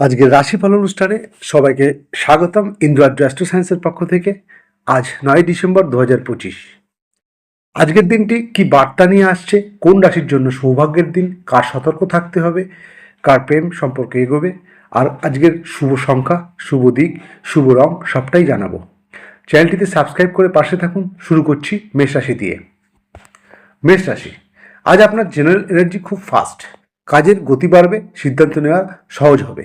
আজকের রাশিফল অনুষ্ঠানে সবাইকে স্বাগতম ইন্দ্র আর্য অ্যাস্ট্রো সায়েন্সের পক্ষ থেকে। আজ নয় ডিসেম্বর দু হাজার পঁচিশ। আজকের দিনটি কি বার্তা নিয়ে আসছে? কোন রাশির জন্য সৌভাগ্যের দিন? কার সতর্ক থাকতে হবে? কার প্রেম সম্পর্কে এগোবে? আর আজকের শুভ সংখ্যা, শুভ দিক, শুভ রং সবটাই জানাব। চ্যানেলটিতে সাবস্ক্রাইব করে পাশে থাকুন। শুরু করছি মেষ রাশি দিয়ে। মেষ রাশি, আজ আপনার জেনারেল এনার্জি খুব ফাস্ট কাজের গতি বাড়বে, সিদ্ধান্ত নেওয়া সহজ হবে।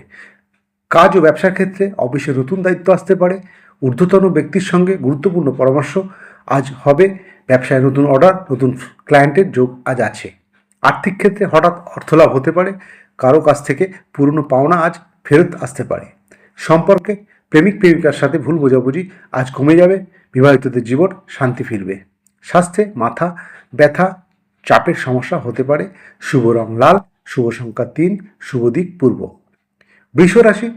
কাজ ও ব্যবসার ক্ষেত্রে অফিসে নতুন দায়িত্ব আসতে পারে। ঊর্ধ্বতন ব্যক্তির সঙ্গে গুরুত্বপূর্ণ পরামর্শ আজ হবে। ব্যবসায় নতুন অর্ডার, নতুন ক্লায়েন্টের যোগ আজ আছে। আর্থিক ক্ষেত্রে হঠাৎ অর্থলাভ হতে পারে। কারও কাছ থেকে পুরনো পাওনা আজ ফেরত আসতে পারে। সম্পর্কে প্রেমিক প্রেমিকার সাথে ভুল বোঝাবুঝি আজ কমে যাবে। বিবাহিতদের জীবন শান্তি ফিরবে। স্বাস্থ্যে মাথা ব্যথা, চাপের সমস্যা হতে পারে। শুভ রং লাল। শুভ সংখ্যা তিন, শুভ দিক পূর্ব। বৃষ রাশি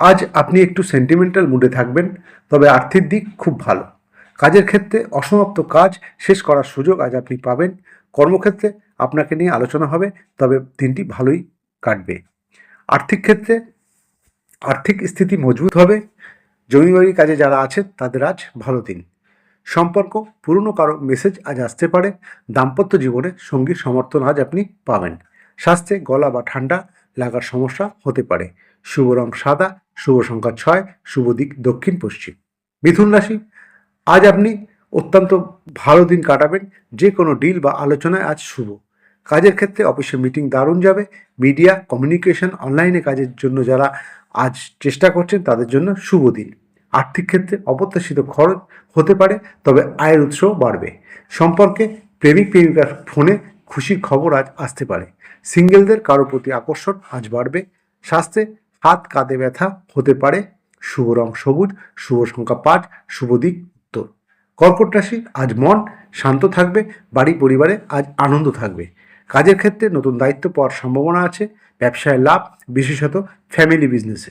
আজ আপনি একটু সেন্টিমেন্টাল মুডে থাকবেন, তবে আর্থিক দিক খুব ভালো। কাজের ক্ষেত্রে অসমাপ্ত কাজ শেষ করার সুযোগ আজ আপনি পাবেন। কর্মক্ষেত্রে আপনাকে নিয়ে আলোচনা হবে, তবে দিনটি ভালোই কাটবে। আর্থিক ক্ষেত্রে আর্থিক স্থিতি মজবুত হবে। জমিবাড়ি কাজে যারা আছেন, তাদের আজ ভালো দিন। সম্পর্ক, পুরনো কারও মেসেজ আজ আসতে পারে। দাম্পত্য জীবনে সঙ্গীর সমর্থন আজ আপনি পাবেন। স্বাস্থ্যে গলা বা ঠান্ডা লাগার সমস্যা হতে পারে। শুভ রং সাদা, শুভ সংখ্যা ছয়, শুভ দিক দক্ষিণ পশ্চিম। মিথুন রাশি, আজ আপনি অত্যন্ত ভালো দিন কাটাবেন। যে কোনো ডিল বা আলোচনায় আজ শুভ। কাজের ক্ষেত্রে অফিসে মিটিং দারুণ যাবে। মিডিয়া, কমিউনিকেশন, অনলাইনে কাজের জন্য যারা আজ চেষ্টা করছেন, তাদের জন্য শুভ দিন। আর্থিক ক্ষেত্রে অপ্রত্যাশিত খরচ হতে পারে, তবে আয়ের উৎসও বাড়বে। সম্পর্কে প্রেমিক প্রেমিকার ফোনে খুশির খবর আজ আসতে পারে। সিঙ্গেলদের কারও প্রতি আকর্ষণ আজ বাড়বে। স্বাস্থ্যে হাত কাঁধে ব্যথা হতে পারে। শুভ রং সবুজ, শুভ সংখ্যা পাঁচ, শুভ দিক উত্তর। কর্কট রাশি আজ মন শান্ত থাকবে, বাড়ি পরিবারে আজ আনন্দ থাকবে। কাজের ক্ষেত্রে নতুন দায়িত্ব পাওয়ার সম্ভাবনা আছে। ব্যবসায় লাভ, বিশেষত ফ্যামিলি বিজনেসে।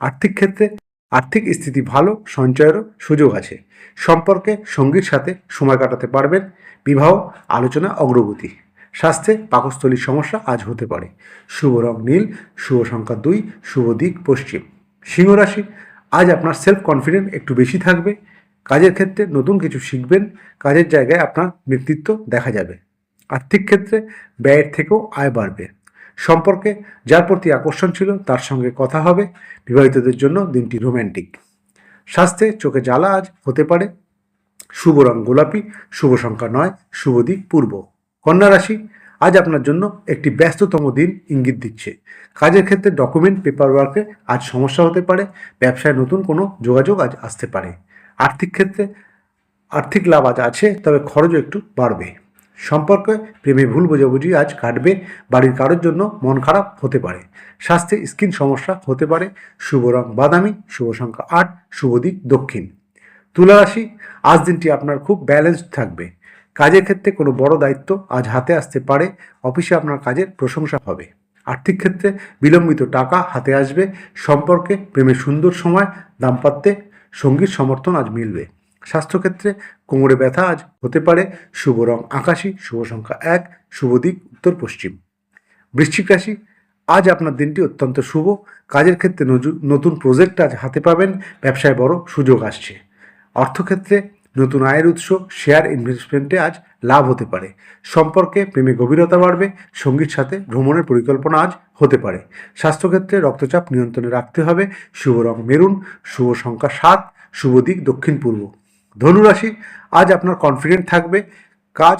আর্থিক ক্ষেত্রে আর্থিক স্থিতি ভালো, সঞ্চয়েরও সুযোগ আছে। সম্পর্কে সঙ্গীর সাথে সময় কাটাতে পারবেন। বিবাহ, আলোচনা, অগ্রগতি। স্বাস্থ্যে পাকস্থলীর সমস্যা আজ হতে পারে। শুভ রং নীল, শুভ সংখ্যা দুই, শুভ দিক পশ্চিম। সিংহ রাশি, আজ আপনার সেলফ কনফিডেন্ট একটু বেশি থাকবে। কাজের ক্ষেত্রে নতুন কিছু শিখবেন। কাজের জায়গায় আপনার নেতৃত্ব দেখা যাবে। আর্থিক ক্ষেত্রে ব্যয়ের থেকেও আয় বাড়বে। সম্পর্কে যার প্রতি আকর্ষণ ছিল তার সঙ্গে কথা হবে। বিবাহিতদের জন্য দিনটি রোম্যান্টিক স্বাস্থ্যে চোখে জ্বালা আজ হতে পারে। শুভ রং গোলাপি, শুভ সংখ্যা নয়, শুভ দিক পূর্ব। কন্যা রাশি, আজ আপনার জন্য একটি ব্যস্ততম দিন ইঙ্গিত দিচ্ছে। কাজের ক্ষেত্রে ডকুমেন্ট পেপার ওয়ার্কে আজ সমস্যা হতে পারে, ব্যবসায় নতুন কোনো যোগাযোগ আজ আসতে পারে। আর্থিক ক্ষেত্রে আর্থিক লাভ আজ আছে, তবে খরচও একটু বাড়বে। সম্পর্কে প্রেমে ভুল বোঝাবুঝি আজ কাটবে, বাড়ির কারোর জন্য মন খারাপ হতে পারে। স্বাস্থ্যে স্কিন সমস্যা হতে পারে, শুভ রং বাদামি, শুভ সংখ্যা আট, শুভ দিক দক্ষিণ। তুলা রাশি, আজ দিনটি আপনার খুব ব্যালেন্সড থাকবে। কাজের ক্ষেত্রে কোনো বড় দায়িত্ব আজ হাতে আসতে পারে, অফিসে আপনার কাজের প্রশংসা হবে। আর্থিক ক্ষেত্রে বিলম্বিত টাকা হাতে আসবে, সম্পর্কে প্রেমের সুন্দর সময়, দাম্পত্যে সঙ্গীর সমর্থন আজ মিলবে। স্বাস্থ্যক্ষেত্রে কোমরে ব্যথা আজ হতে পারে, শুভ রং আকাশী, শুভ সংখ্যা এক, শুভ দিক উত্তর পশ্চিম। বৃশ্চিক রাশি, আজ আপনার দিনটি অত্যন্ত শুভ। কাজের ক্ষেত্রে নতুন প্রজেক্ট আজ হাতে পাবেন, ব্যবসায় বড় সুযোগ আসছে। অর্থক্ষেত্রে নতুন আয়ের উৎস শেয়ার ইনভেস্টমেন্টে আজ লাভ হতে পারে। সম্পর্কে প্রেমে গভীরতা বাড়বে, সঙ্গীর সাথে ভ্রমণের পরিকল্পনা আজ হতে পারে। স্বাস্থ্যক্ষেত্রে রক্তচাপ নিয়ন্ত্রণে রাখতে হবে। শুভ রং মেরুন, শুভ সংখ্যা সাত, শুভ দিক দক্ষিণ পূর্ব। ধনুরাশি, আজ আপনার কনফিডেন্ট থাকবে। কাজ,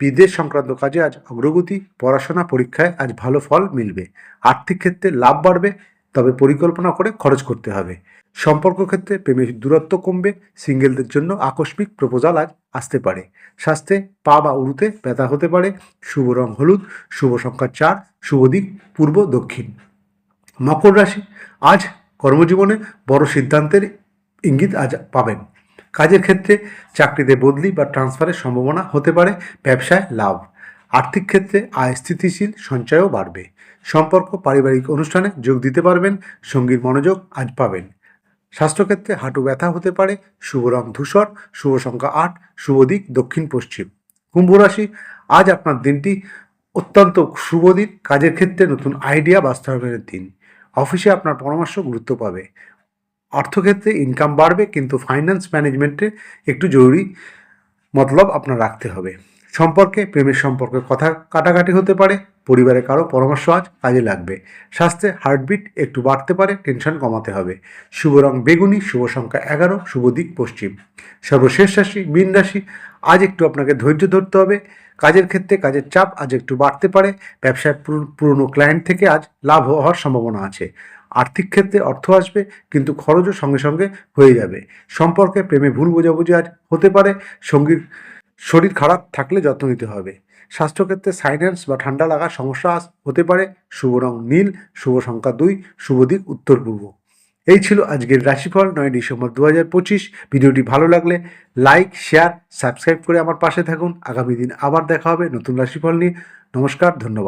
বিদেশ সংক্রান্ত কাজে আজ অগ্রগতি, পড়াশোনা, পরীক্ষায় আজ ভালো ফল মিলবে। আর্থিক ক্ষেত্রে লাভ বাড়বে। তবে পরিকল্পনা করে খরচ করতে হবে। সম্পর্ক ক্ষেত্রে প্রেমের দূরত্ব কমবে, সিঙ্গেলদের জন্য আকস্মিক প্রপোজাল আজ আসতে পারে। স্বাস্থ্যে পা বা উরুতে ব্যথা হতে পারে, শুভ রং হলুদ, শুভ সংখ্যা চার, শুভ দিক, পূর্ব, দক্ষিণ। মকর রাশি আজ কর্মজীবনে বড় সিদ্ধান্তের ইঙ্গিত আজ পাবেন। কাজের ক্ষেত্রে চাকরিতে বদলি বা ট্রান্সফারের সম্ভাবনা হতে পারে, ব্যবসায় লাভ। আর্থিক ক্ষেত্রে আয় স্থিতিশীল, সঞ্চয়ও বাড়বে। সম্পর্ক, পারিবারিক অনুষ্ঠানে যোগ দিতে পারবেন, সঙ্গীর মনোযোগ আজ পাবেন। স্বাস্থ্যক্ষেত্রে হাঁটু ব্যথা হতে পারে, শুভ রং ধূসর, শুভ সংখ্যা আট, শুভ দিক দক্ষিণ পশ্চিম। কুম্ভ রাশি, আজ আপনার দিনটি অত্যন্ত শুভ দিন, কাজের ক্ষেত্রে নতুন আইডিয়া, বাস্তবায়নের দিন। অফিসে আপনার পরামর্শ গুরুত্ব পাবে। অর্থক্ষেত্রে ইনকাম বাড়বে, কিন্তু ফাইন্যান্স ম্যানেজমেন্টে একটু জরুরি মতলব আপনার রাখতে হবে। সম্পর্কে, প্রেমের সম্পর্কে কথা কাটাকাটি হতে পারে পরিবারে কারও পরামর্শ আজ কাজে লাগবে। স্বাস্থ্যে হার্টবিট একটু বাড়তে পারে, টেনশন কমাতে হবে। শুভ রং বেগুনি, শুভ সংখ্যা এগারো, শুভ দিক পশ্চিম। সর্বশেষ রাশি, মীন রাশি, আজ একটু আপনাকে ধৈর্য ধরতে হবে। কাজের ক্ষেত্রে কাজের চাপ আজ একটু বাড়তে পারে, ব্যবসায় পুরো- পুরনো ক্লায়েন্ট থেকে আজ লাভ হওয়ার সম্ভাবনা আছে। আর্থিক ক্ষেত্রে অর্থ আসবে, কিন্তু খরচও সঙ্গে সঙ্গে হয়ে যাবে। সম্পর্কে প্রেমে ভুল বোঝাবুঝি আজ হতে পারে, সঙ্গীর শরীর খারাপ থাকলে যত্ন নিতে হবে। স্বাস্থ্যক্ষেত্রে সাইন্যান্স বা ঠান্ডা লাগার সমস্যা হতে পারে। শুভ রং নীল, শুভ সংখ্যা দুই, শুভ দিক উত্তর পূর্ব। এই ছিল আজকের রাশিফল, নয় ডিসেম্বর দু হাজার পঁচিশ। ভিডিওটি ভালো লাগলে লাইক শেয়ার সাবস্ক্রাইব করে আমার পাশে থাকুন। আগামী দিন আবার দেখা হবে নতুন রাশিফল নিয়ে। নমস্কার, ধন্যবাদ।